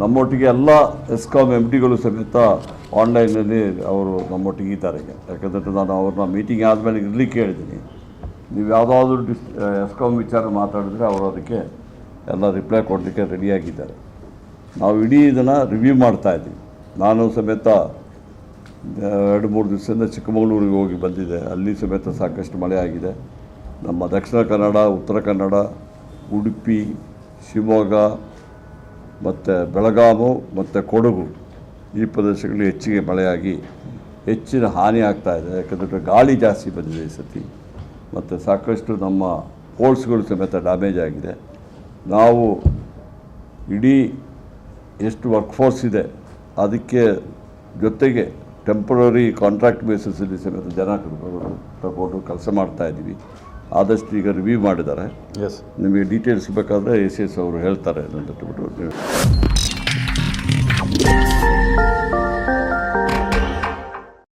ನಮ್ಮೊಟ್ಟಿಗೆ ಎಲ್ಲ ESCOM M ಟಿಗಳು ಸಮೇತ ಆನ್ಲೈನಲ್ಲಿ ಅವರು ನಮ್ಮೊಟ್ಟಿಗೆ ಇದ್ದಾರೆ ಯಾಕಂದರೆ ನಾನು ಅವ್ರನ್ನ ಮೀಟಿಂಗ್ ಆದಮೇಲೆ ಇರಲಿಕ್ಕೆ ಹೇಳಿದ್ದೀನಿ ನೀವು ಯಾವುದಾದ್ರೂ ಡಿಸ್ ಎಸ್ಕಾಮ್ ವಿಚಾರ ಮಾತಾಡಿದ್ರೆ ಅವರು ಅದಕ್ಕೆ ಎಲ್ಲ ರಿಪ್ಲೈ ಕೊಡಲಿಕ್ಕೆ ರೆಡಿಯಾಗಿದ್ದಾರೆ. ನಾವು ಇಡೀ ಇದನ್ನು ರಿವ್ಯೂ ಮಾಡ್ತಾ ಇದ್ದೀವಿ. ನಾನು ಸಮೇತ ಎರಡು ಮೂರು ದಿವಸದಿಂದ ಚಿಕ್ಕಮಗಳೂರಿಗೆ ಹೋಗಿ ಬಂದಿದೆ ಅಲ್ಲಿ ಸಮೇತ ಸಾಕಷ್ಟು ಮಳೆ ಆಗಿದೆ. ನಮ್ಮ ದಕ್ಷಿಣ ಕನ್ನಡ, ಉತ್ತರ ಕನ್ನಡ, ಉಡುಪಿ, ಶಿವಮೊಗ್ಗ ಮತ್ತು ಬೆಳಗಾವಿ ಮತ್ತು ಕೊಡಗು ಈ ಪ್ರದೇಶಗಳು ಹೆಚ್ಚಿಗೆ ಮಳೆಯಾಗಿ ಹೆಚ್ಚಿನ ಹಾನಿ ಆಗ್ತಾ ಇದೆ. ಯಾಕಂದರೆ ಗಾಳಿ ಜಾಸ್ತಿ ಬಂದಿದೆ ಈ ಸತಿ. ಮತ್ತು ಸಾಕಷ್ಟು ನಮ್ಮ ಪೋಲ್ಸ್ಗಳು ಸಮೇತ ಡ್ಯಾಮೇಜ್ ಆಗಿದೆ. ನಾವು ಇಡೀ ಎಷ್ಟು ವರ್ಕ್ಫೋರ್ಸ್ ಇದೆ, ಅದಕ್ಕೆ ಜೊತೆಗೆ ಟೆಂಪ್ರರಿ ಕಾಂಟ್ರಾಕ್ಟ್ ಬೇಸಿಸಲ್ಲಿ ಸಮೇತ ಜನ ತಗೊಂಡು ಕೆಲಸ ಮಾಡ್ತಾ ಇದ್ದೀವಿ. ಆದಷ್ಟು ಈಗ ರಿವ್ಯೂ ಮಾಡಿದ್ದಾರೆ. ಎಸ್ ನಿಮಗೆ ಡೀಟೇಲ್ಸ್ ಬೇಕಾದರೆ ಎ ಸಿ ಎಸ್ ಅವರು ಹೇಳ್ತಾರೆ ಅಂತ ಬಿಟ್ಟು